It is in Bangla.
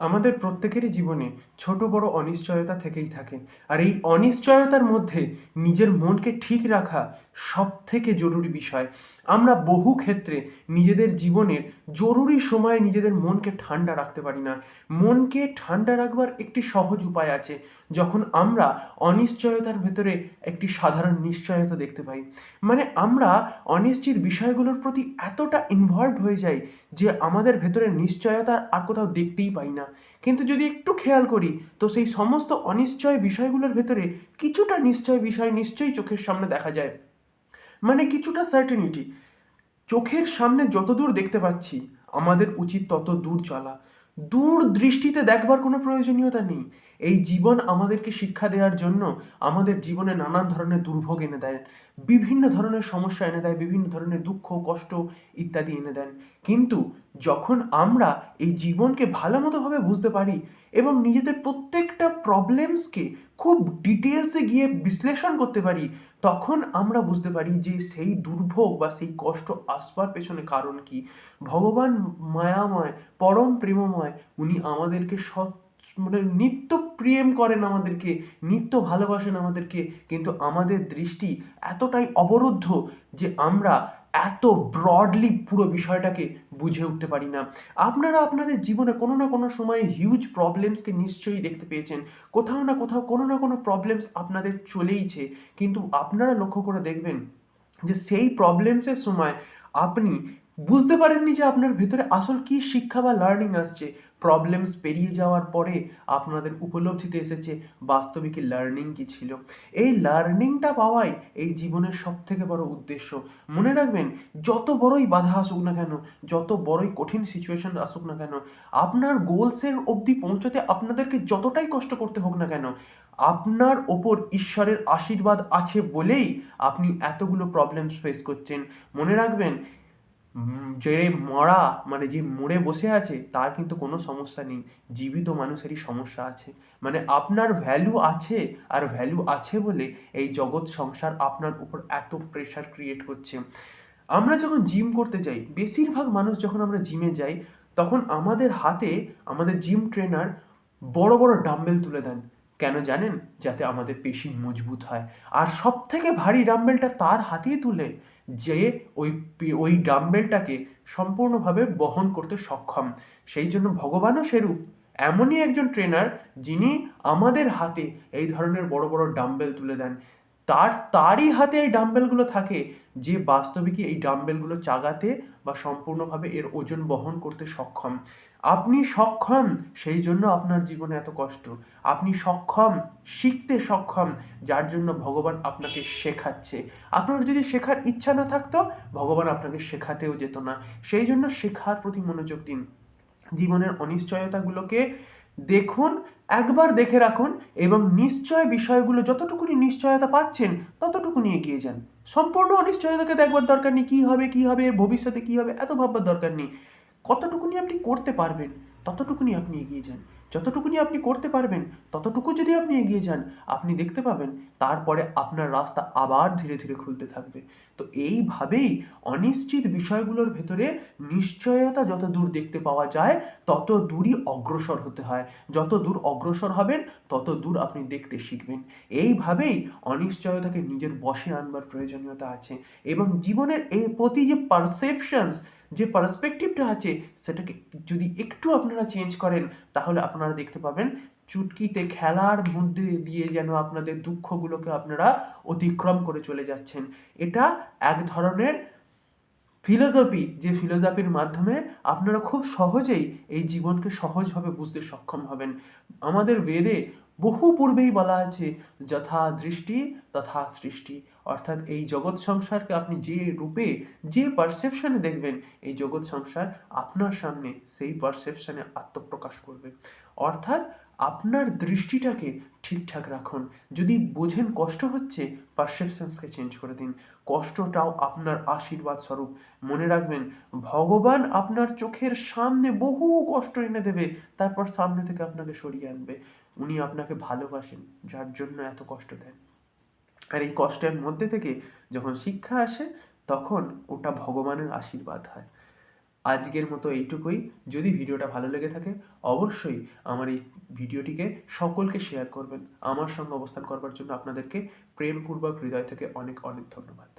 আমাদের প্রত্যেকেরই জীবনে ছোট বড় অনিশ্চয়তা থেকেই থাকে। আর এই অনিশ্চয়তার মধ্যে নিজের মনকে ঠিক রাখা সব থেকে জরুরি বিষয়। আমরা বহু ক্ষেত্রে নিজেদের জীবনের জরুরি সময়ে নিজেদের মনকে ঠান্ডা রাখতে পারি না। মনকে ঠান্ডা রাখবার একটি সহজ উপায় আছে, যখন আমরা অনিশ্চয়তার ভেতরে একটি সাধারণ নিশ্চয়তা দেখতে পাই। মানে আমরা অনিশ্চিত বিষয়গুলোর প্রতি এতটা ইনভলভ হয়ে যাই যে আমাদের ভেতরে নিশ্চয়তা আর কোথাও দেখতেই পাই না। কিন্তু যদি একটু খেয়াল করি, তো সেই সমস্ত অনিশ্চয় বিষয়গুলোর ভেতরে কিছুটা নিশ্চয় বিষয় নিশ্চয়ই চোখের সামনে দেখা যায়। মানে কিছুটা সার্টেনিটি চোখের সামনে যতদূর দেখতে পাচ্ছি, আমাদের উচিত তত দূর চলা। দূর দৃষ্টিতে দেখবার কোনো প্রয়োজনীয়তা নেই। এই জীবন আমাদেরকে শিক্ষা দেওয়ার জন্য আমাদের জীবনে নানান ধরনের দুর্ভোগ এনে দেয়, বিভিন্ন ধরনের সমস্যা এনে দেয়, বিভিন্ন ধরনের দুঃখ, কষ্ট ইত্যাদি এনে দেন। কিন্তু যখন আমরা এই জীবনকে ভালো মতোভাবে বুঝতে পারি এবং নিজেদের প্রত্যেকটা প্রবলেমসকে খুব ডিটেলসে গিয়ে বিশ্লেষণ করতে পারি, তখন আমরা বুঝতে পারি যে সেই দুর্ভোগ বা সেই কষ্ট আসবার পেছনে কারণ কি। ভগবান মায়াময়, পরম প্রেমময়, উনি আমাদেরকে সৎ মানে নিত্য প্রেম করেন আমাদেরকে, নিত্য ভালোবাসেন আমাদেরকে, কিন্তু আমাদের দৃষ্টি এতটাই অবরুদ্ধ যে আমরা এত ব্রডলি পুরো বিষয়টাকে বুঝে উঠতে পারি না। আপনারা আপনাদের জীবনে কোনো না কোনো সময় হিউজ প্রবলেমসকে নিশ্চয়ই দেখতে পেয়েছেন। কোথাও না কোথাও কোনো না কোনো প্রবলেমস আপনাদের চলেইছে কিন্তু আপনারা লক্ষ্য করে দেখবেন যে সেই প্রবলেমসের সময় আপনি বুঝতে পারেননি যে আপনার ভেতরে আসল কি শিক্ষা বা লার্নিং আসছে। প্রবলেমস পেরিয়ে যাওয়ার পরে আপনাদের উপলব্ধিতে এসেছে বাস্তবিক লার্নিং কি ছিল। এই লার্নিংটা পাওয়াই এই জীবনের সব থেকে বড় উদ্দেশ্য। মনে রাখবেন, যত বড়ই বাধা আসুক না কেন, যত বড়ই কঠিন সিচুয়েশন আসুক না কেন, আপনার গোলসের অবধি পৌঁছতে আপনাদেরকে যতটাই কষ্ট করতে হোক না কেন, আপনার ওপর ঈশ্বরের আশীর্বাদ আছে বলেই আপনি এতগুলো প্রবলেমস ফেস করছেন। মনে রাখবেন যে মরা মানে যে মরে বসে আছে, তার কিন্তু কোনো সমস্যা নেই। জীবিত মানুষেরই সমস্যা আছে। মানে আপনার ভ্যালু আছে আর ভ্যালু আছে বলে এই জগৎ সংসার আপনার উপর এত প্রেশার ক্রিয়েট করছে। আমরা যখন জিম করতে যাই, বেশিরভাগ মানুষ যখন আমরা জিমে যাই, তখন আমাদের হাতে আমাদের জিম ট্রেনার বড় বড় ডাম্বেল তুলে দেন। কেন জানেন? যাতে আমাদের পেশি মজবুত হয়। আর সব থেকে ভারী ডাম্বেলটা তার হাতেই তুলে যে ওই ওই ডাম্বেলটাকে সম্পূর্ণভাবে বহন করতে সক্ষম। সেই জন্য ভগবানও সেরূপ। এমনই একজন ট্রেনার যিনি আমাদের হাতে এই ধরনের বড় বড় ডাম্বেল তুলে দেন। তার, তারই হাতে এই ডাম্বেলগুলো থাকে, যে বাস্তবিকই এই ডাম্বেলগুলো চাগাতে বা সম্পূর্ণভাবে এর ওজন বহন করতে সক্ষম। আপনি সক্ষম, সেই জন্য আপনার জীবনে এত কষ্ট। আপনি সক্ষম, শিখতে সক্ষম, যার জন্য ভগবান আপনাকে শেখাচ্ছে। আপনার যদি শেখার ইচ্ছা না থাকতো, ভগবান আপনাকে শেখাতেও যেত না। সেই জন্য শেখার প্রতি মনোযোগ দিন। জীবনের অনিশ্চয়তাগুলোকে দেখুন, একবার দেখে রাখুন এবং নিশ্চয় বিষয়গুলো যতটুকুনি নিশ্চয়তা পাচ্ছেন ততটুকুনি এগিয়ে যান। সম্পূর্ণ অনিশ্চয়তাকে দেখবার দরকার নেই, কী হবে কী হবে, ভবিষ্যতে কী হবে, এত ভাববার দরকার নেই। কতটুকুনি আপনি করতে পারবেন, ততটুকুনি আপনি এগিয়ে যান। যতটুকুনি আপনি করতে পারবেন, ততটুকু যদি আপনি এগিয়ে যান, আপনি দেখতে পাবেন তারপরে আপনার রাস্তা আবার ধীরে ধীরে খুলতে থাকবে। তো এইভাবেই অনিশ্চিত বিষয়গুলোর ভেতরে নিশ্চয়তা যত দূর দেখতে পাওয়া যায়, তত দূরই অগ্রসর হতে হয়। যত দূর অগ্রসর হবেন, তত দূর আপনি দেখতে শিখবেন। এইভাবেই অনিশ্চয়তাকে নিজের বশে আনবার প্রয়োজনীয়তা আছে এবং জীবনের এই প্রতি যে পারসেপশনস যে পার্সপেক্টিভটা আছে, সেটাকে যদি একটু আপনারা চেঞ্জ করেন, তাহলে আপনারা দেখতে পাবেন চুটকিতে খেলার মধ্যে দিয়ে যেন আপনাদের দুঃখগুলোকে আপনারা অতিক্রম করে চলে যাচ্ছেন। এটা এক ধরনের ফিলোসফি যে ফিলোসফির মাধ্যমে আপনারা খুব সহজেই এই জীবনকে সহজভাবে বুঝতে সক্ষম হবেন। আমাদের বেদে বহু পূর্বেই বলা আছে, যথা দৃষ্টি, তথা সৃষ্টি। অর্থাৎ এই জগৎ সংসারকে আপনি যে রূপে, যে পারসেপশনে দেখবেন, এই জগৎ সংসার আপনার সামনে, সেই পারসেপশনে আত্মপ্রকাশ করবে। অর্থাৎ আপনার দৃষ্টিটাকে ঠিকঠাক রাখুন। যদি বোঝেন কষ্ট হচ্ছে পারসেপশনসকে চেঞ্জ করে দিন। কষ্টটাও আপনার আশীর্বাদ স্বরূপ। মনে রাখবেন, ভগবান আপনার চোখের সামনে বহু কষ্ট এনে দেবে, তারপর সামনে থেকে আপনাকে সরিয়ে আনবে। উনি আপনাকে ভালোবাসেন, যার জন্য এত কষ্ট দেন। আর এই কষ্টের মধ্যে থেকে যখন শিক্ষা আসে, তখন ওটা ভগবানের আশীর্বাদ হয়। আজকের মতো এইটুকুই। যদি ভিডিওটা ভালো লেগে থাকে, অবশ্যই আমার এই ভিডিওটিকে সকলকে শেয়ার করবেন। আমার সঙ্গে অবস্থান করবার জন্য আপনাদেরকে প্রেমপূর্বক হৃদয় থেকে অনেক অনেক ধন্যবাদ।